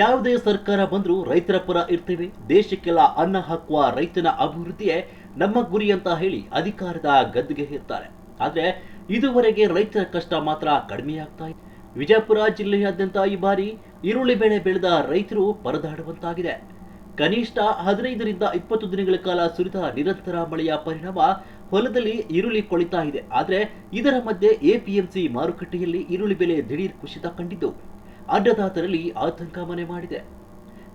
ಯಾವುದೇ ಸರ್ಕಾರ ಬಂದರೂ ರೈತರ ಪರ ಇರ್ತೇವೆ. ದೇಶಕ್ಕೆಲ್ಲ ಅನ್ನ ಹಾಕುವ ರೈತನ ಅಭಿವೃದ್ಧಿಯೇ ನಮ್ಮ ಗುರಿ ಅಂತ ಹೇಳಿ ಅಧಿಕಾರದ ಗದ್ದುಗೆ ಇರ್ತಾರೆ ಆದರೆ ಇದುವರೆಗೆ ರೈತರ ಕಷ್ಟ ಮಾತ್ರ ಕಡಿಮೆಯಾಗ್ತಾ ಇದೆ. ವಿಜಯಪುರ ಜಿಲ್ಲೆಯಾದ್ಯಂತ ಈ ಬಾರಿ ಈರುಳ್ಳಿ ಬೆಳೆ ಬೆಳೆದ ರೈತರು ಪರದಾಡುವಂತಾಗಿದೆ. ಕನಿಷ್ಠ ಹದಿನೈದರಿಂದ ಇಪ್ಪತ್ತು ದಿನಗಳ ಕಾಲ ಸುರಿದ ನಿರಂತರ ಮಳೆಯ ಪರಿಣಾಮ ಹೊಲದಲ್ಲಿ ಈರುಳ್ಳಿ ಕೊಳಿತಾ ಇದೆ. ಆದರೆ ಇದರ ಮಧ್ಯೆ ಎಪಿಎಂಸಿ ಮಾರುಕಟ್ಟೆಯಲ್ಲಿ ಈರುಳ್ಳಿ ಬೆಲೆ ದಿಢೀರ್ ಕುಸಿತ ಕಂಡಿದ್ದು. ಅನ್ನದಾತರಲ್ಲಿ ಆತಂಕ ಮನೆ ಮಾಡಿದೆ.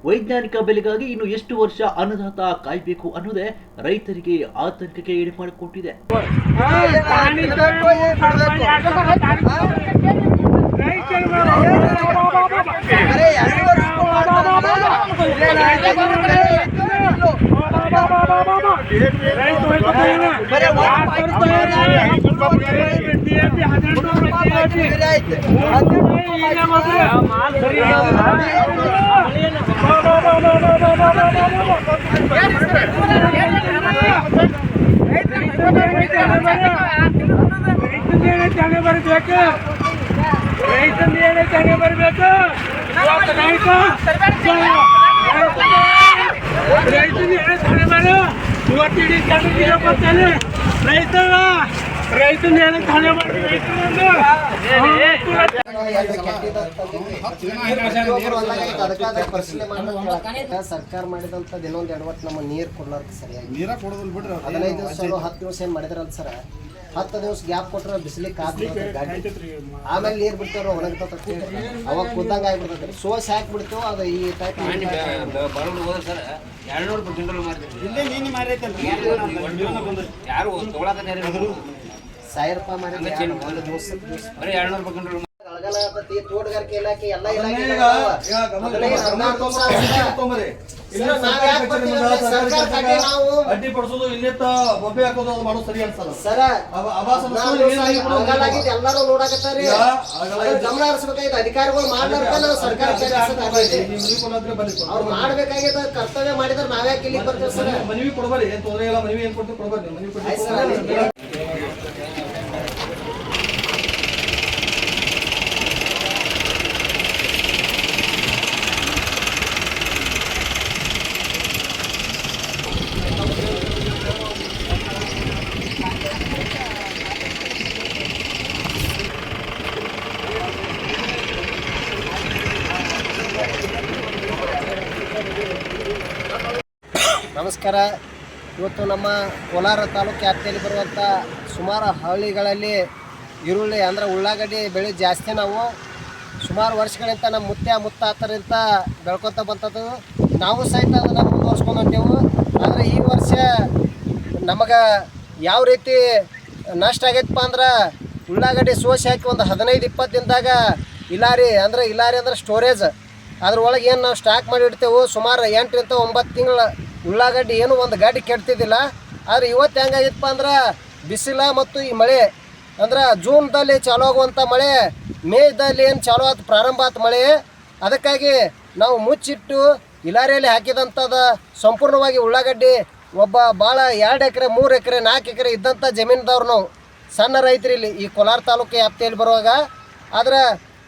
ವೈಜ್ಞಾನಿಕ ಬೆಲೆಗಾಗಿ ಇನ್ನು ಎಷ್ಟು ವರ್ಷ ಅನ್ನದಾತ ಕಾಯ್ಬೇಕು ಅನ್ನೋದೇ ರೈತರಿಗೆ ಆತಂಕಕ್ಕೆ ಈಡು ಮಾಡಿಕೊಟ್ಟಿದೆ ರೈತಂದೇನೆ ಬರಬೇಕು ರೈತಂದೇನೆ ಜನ ಬರಬೇಕು ರೈತ ರೈತಂದೇನೆ ಜನ ಬರ ಇವತ್ತಿಡೀ ಜನ ಬರ್ತಾನೆ ರೈತರ ಸರ್ಕಾರ ಮಾಡಿದಂತ ಇನ್ನೊಂದ್ ಎಡವತ್ತು ನಮ್ಮ ನೀರ್ ಕೊಡ್ಲಾರ್ಕ ಸರಿಯಾಗಿ ನೀರ ಕೊಡೋದಿಲ್ಲ ಬಿಡ್ರಿ. ಹದಿನೈದು ದಿವಸ ಹತ್ತು ದಿವಸ ಏನ್ ಮಾಡಿದ್ರಲ್ಲ ಸರ್ ಹತ್ತು ದಿವಸ ಗ್ಯಾಪ್ ಕೊಟ್ರೆ ಬಿಸಿಲಿಗೆ ಕಾದ್ ಆಮೇಲೆ ನೀರ್ ಬಿಡ್ತಾರ ಒಣಗ್ತತಿ ಅವಾಗ ಕುದ್ದಂಗ ಆಗ್ಬಿಡ್ತೈತಿ ಸೋಸ್ ಹಾಕಿ ಬಿಡ್ತೇವೆ ಅದು ಈ ಟೈಪ್ ಯಾರು ಸಾವಿರ ರೂಪಾಯಿ ಮಾಡಿ ಒಂದು ದಿವಸ ಬರೀ ಎರಡ್ನೂರು ರೂಪಾಯಿ ಕ್ವಿಂಟಲ್ ಕಳಗಲ ಆಗತ್ತಿ, ತೋಟಗಾರಿಕೆ ಇಲಾಖೆ ಎಲ್ಲ. ಇಲ್ಲೇ ಇಲ್ಲಿತ್ತ ಬೊಬ್ಬೆ ಹಾಕೋದು ಅದು ಮಾಡೋದು ಸರಿ ಅನ್ಸಲ್ಲ. ಸರ ಎಲ್ಲರೂ ನೋಡಾಕತ್ತಾರಿ. ಗಮನ ಅಧಿಕಾರಿಗಳು ಮಾಡ್ಲಾರ್ದ ನಾವು ಸರ್ಕಾರ. ಅವ್ರು ಮಾಡ್ಬೇಕಾಗಿದ್ದ ಕರ್ತವ್ಯ ಮಾಡಿದ್ರೆ ನಾವ್ಯಾಕೆ ಬರ್ತೀವಿ ಸರ್? ಮನವಿ- ಕೊಡಬಾರಿ ಏನ್ ತೊಂದರೆ ಇಲ್ಲ ಮನವಿ ಏನ್ ಕೊಡ್ತೀವಿ ಕೊಡಬಾರಿ ಮನವಿ ಕೊಡ್ತೀವಿ ನಮಸ್ಕಾರ. ಇವತ್ತು ನಮ್ಮ ಕೋಲಾರ ತಾಲೂಕು ವ್ಯಾಪ್ತಿಯಲ್ಲಿ ಬರುವಂಥ ಸುಮಾರು ಹಳ್ಳಿಗಳಲ್ಲಿ ಈರುಳ್ಳಿ ಅಂದರೆ ಉಳ್ಳಾಗಡ್ಡಿ ಬೆಳೆ ಜಾಸ್ತಿ ನಾವು. ಸುಮಾರು ವರ್ಷಗಳಿಂದ ನಮ್ಮ ಮುತ್ಯ ಮುತ್ತಾತರಿಂದ ಬೆಳ್ಕೊತ ಬಂತದ್ದು ನಾವು ಸಹಿತ ಅದನ್ನು ಮುಂದುವರ್ಸ್ಕೊಂಡು ಹೊಂಟೇವು. ಆದರೆ ಈ ವರ್ಷ ನಮಗೆ ಯಾವ ರೀತಿ ನಷ್ಟ ಆಗೈತಪ್ಪ ಅಂದ್ರೆ ಉಳ್ಳಾಗಡ್ಡಿ ಸೋಸಿ ಹಾಕಿ ಒಂದು ಹದಿನೈದು, ಇಪ್ಪತ್ತು ದಿನದಾಗ ಇಲಾರಿ ಅಂದ್ರೆ ಇಲಾರಿ ಅಂದ್ರೆ ಸ್ಟೋರೇಜ್ ಅದ್ರೊಳಗೆ ಏನು ನಾವು ಸ್ಟಾಕ್ ಮಾಡಿ ಇಡ್ತೇವೆ. ಸುಮಾರು ಎಂಟರಿಂದ ಒಂಬತ್ತು ತಿಂಗಳ ಉಳ್ಳಾಗಡ್ಡಿ ಏನು ಒಂದು ಗಾಡಿ ಕೆಡ್ತಿದ್ದಿಲ್ಲ. ಆದರೆ ಇವತ್ತು ಹೆಂಗಾಗಿತ್ತಪ್ಪ ಅಂದ್ರೆ ಬಿಸಿಲ ಮತ್ತು ಈ ಮಳೆ. ಅಂದ್ರೆ ಜೂನ್ದಲ್ಲಿ ಚಾಲು ಆಗುವಂಥ ಮಳೆ, ಮೇದಲ್ಲಿ ಏನು ಚಾಲು ಆಯ್ತು ಪ್ರಾರಂಭ ಆಯ್ತು ಮಳೆ. ಅದಕ್ಕಾಗಿ ನಾವು ಮುಚ್ಚಿಟ್ಟು ಇಲಾರಿಯಲ್ಲಿ ಹಾಕಿದಂಥದ ಸಂಪೂರ್ಣವಾಗಿ ಉಳ್ಳಾಗಡ್ಡಿ ಒಬ್ಬ ಭಾಳ ಎರಡು ಎಕರೆ, ಮೂರು ಎಕರೆ, ನಾಲ್ಕು ಎಕರೆ ಇದ್ದಂಥ ಜಮೀನ್ದವ್ರು ನಾವು. ಸಣ್ಣ ರೈತರು ಇಲ್ಲಿ ಈ ಕೋಲಾರ ತಾಲೂಕು ವ್ಯಾಪ್ತಿಯಲ್ಲಿ ಬರುವಾಗ. ಆದ್ರೆ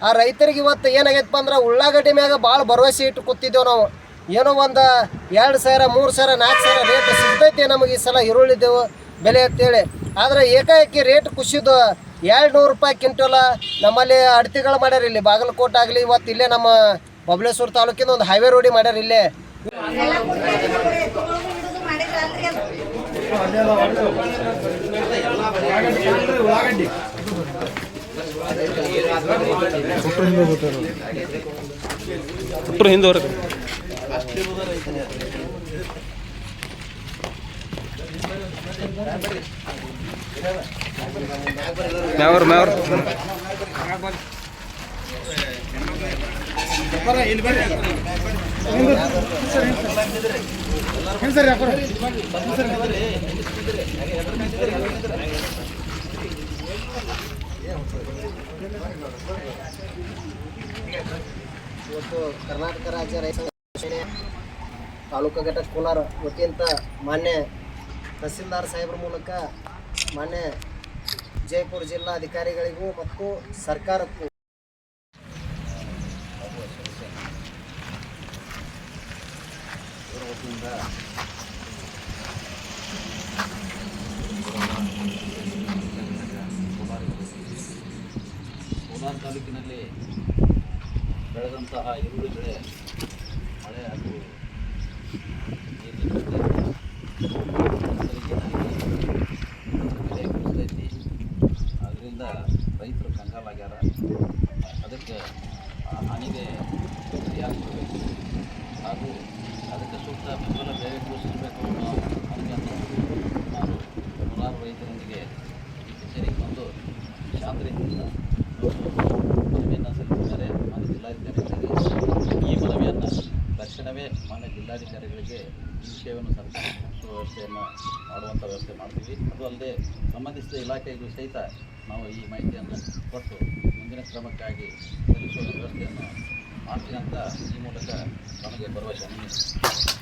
ಆ ರೈತರಿಗೆ ಇವತ್ತು ಏನಾಗೈತಪ್ಪ ಅಂದ್ರೆ ಉಳ್ಳಾಗಡ್ಡಿ ಮ್ಯಾಗ ಭಾಳ ಭರವಸೆ ಇಟ್ಟು ಕೂತಿದ್ದೇವೆ ನಾವು. ಏನೋ ಒಂದು ಎರಡು ಸಾವಿರ ಮೂರು ಸಾವಿರ ನಾಲ್ಕು ಸಾವಿರ ರೇಟ್ ಸಿಗ್ತೈತೆ ನಮಗೆ ಈ ಸಲ ಈರುಳ್ಳಿದ್ದೇವು ಬೆಲೆ ಅಂತೇಳಿ. ಆದರೆ ಏಕಾಏಕಿ ರೇಟ್ ಕುಸಿದು ಎರಡು ನೂರು ರೂಪಾಯಿ ಕ್ವಿಂಟಲ ನಮ್ಮಲ್ಲಿ ಅಡತಿಗಳು ಮಾಡ್ಯಾರ ಇಲ್ಲಿ. ಬಾಗಲಕೋಟೆ ಆಗಲಿ ಇವತ್ತು ಇಲ್ಲೇ ನಮ್ಮ ಬಬಲೇಶ್ವರ ತಾಲೂಕಿನ ಒಂದು ಹೈವೇ ರೋಡಿ ಮಾಡ್ಯಾರ ಇಲ್ಲೇ. ಉಳ್ಳಾಗಡ್ಡಿ ಹಿಂದೆ ಹೊರಗೆ ಮ್ಯಾವ್ರ ಮ್ಯಾವ್ರ. ಇವತ್ತು ಕರ್ನಾಟಕ ರಾಜ್ಯ ರೈತ ತಾಲೂಕು ಘಟಕ ಕೋಲಾರ ವತಿಯಿಂದ ಮಾನ್ಯ ತಹಸೀಲ್ದಾರ್ ಸಾಹೇಬ್ರ ಮೂಲಕ ಮಾನ್ಯ ಜೈಪುರ ಜಿಲ್ಲಾ ಅಧಿಕಾರಿಗಳಿಗೂ ಮತ್ತು ಸರ್ಕಾರಕ್ಕೂ. ಕೋಲಾರ ತಾಲೂಕಿನಲ್ಲಿ ಬೆಳೆದಂತಹ ಈರುಳ್ಳಿ ಬೆಳೆ ಮಳೆ ಹಾಗೂ ನೀರಿನ ಬೆಲೆ ಕುಸಿತೈತಿ ಅದರಿಂದ ರೈತರು ಕಂಗಾಲಾಗ್ಯಾರ ಅದಕ್ಕೆ ಹಾನಿಗೆ ಕೊಡಬೇಕು ಹಾಗೂ ಅದಕ್ಕೆ ಸೂಕ್ತ ಬೆಂಬಲ ಬೆಲೆ ಘೋಷಿಸಬೇಕು ಅನ್ನೋ ಮನವಿಯನ್ನು ನಾನು ನೂರಾರು ರೈತರೊಂದಿಗೆ ಈ ಕಚೇರಿಗೆ ಬಂದು ಮನವಿಯನ್ನು ಸಲ್ಲಿಸಿದ್ದಾರೆ ಮಾನ್ಯ ಜಿಲ್ಲಾಧಿಕಾರಿಗಳಿಗೆ ಈ ಮನವಿಯನ್ನು ತಕ್ಷಣವೇ ಮಾನ್ಯ ಜಿಲ್ಲಾಧಿಕಾರಿಗಳಿಗೆ ಈ ವಿಷಯವನ್ನು ಸರ್ಕಾರ ವ್ಯವಸ್ಥೆಯನ್ನು ಮಾಡುವಂಥ ವ್ಯವಸ್ಥೆ ಮಾಡ್ತೀವಿ. ಅದು ಅಲ್ಲದೆ ಸಂಬಂಧಿಸಿದ ಇಲಾಖೆಗೂ ಸಹಿತ ನಾವು ಈ ಮಾಹಿತಿಯನ್ನು ಕೊಟ್ಟು ಮುಂದಿನ ಕ್ರಮಕ್ಕಾಗಿ ಸಲ್ಲಿಸುವ ವ್ಯವಸ್ಥೆಯನ್ನು ಮಾಡ್ತೀನಿ ಈ ಮೂಲಕ ನಮಗೆ ಭರವಸೆ